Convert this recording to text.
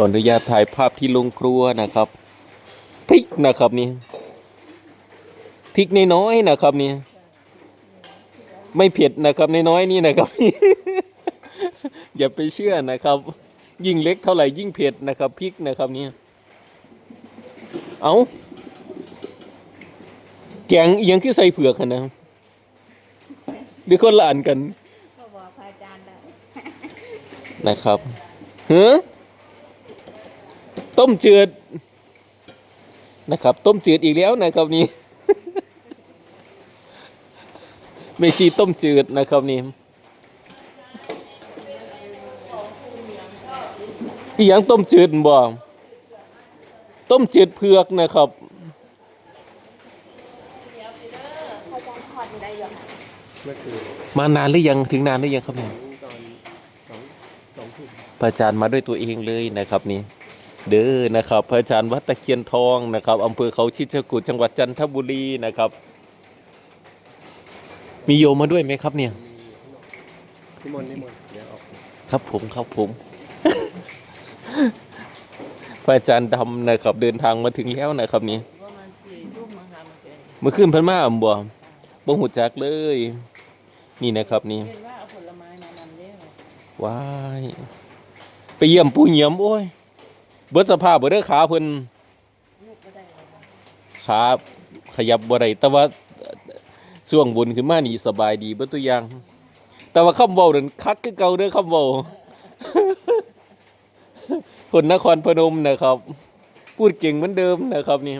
ขออนุญาตถ่ายภาพที่โรงครัวนะครับพริกนะครับนี่พริกน้อยๆนะครับนี่ไม่เผ็ดนะครับน้อยๆนี่นะครับ อย่าไปเชื่อนะครับ ยิ่งเล็กเท่าไหร่ยิ่งเผ็ดนะครับพริกนะครับนี่เอาแกงเอียงที่ใส่เผือกกันนะหรือคนละอันกันก็บอกพระอาจารย์ได้นะครับเฮ้อ ต้มจืดนะครับ ต้มจืดอีกแล้วนะครับนี่ไม่ชีต้มจืดนะครับนี่อีหยังต้มจืดบ่ต้มจืดเผือกนะครับพระอาจารย์ทอดได้ยังเมื่อคืนมานานหรือยังถึงนานหรือยังครับเนี่ยตอนสองสองทุ่มพระอาจารย์มาด้วยตัวเองเลยนะครับนี่ เด้อนะครับ พระอาจารย์วัดตะเคียนทองนะครับอำเภอเขาชิดชะกุดจังหวัดจันทบุรีนะครับ มีโยมมาด้วยไหมครับเนี่ยนิมนต์นิมนต์เดี๋ยวออกครับผมครับผม พระอาจารย์ดำนะครับ เดินทางมาถึงแล้วนะครับนี่ประมาณสี่ทุ่มมั้งคะเมื่อกี้เมื่อคืนเพันมาอ่ำบ่บ่หูจักเลย นี่นะครับนี่เห็นว่าเอาผลไม้มานำเด้อว้ายไปเยี่ยมปู่เหียมโอ้ย เบิดสภาพเบิดเด้อขาเพิ่นลูกก็ได้เลยค่ะขาขยับบ่ได้แต่ว่าช่วงบนขึ้นมานี่สบายดีเบิดตัวอย่าง แต่ว่าคำเว้านั่นคักคือเก่าเด้อคำเว้าคนนครพนมนะครับพูดเก่งเหมือนเดิมนะครับนี่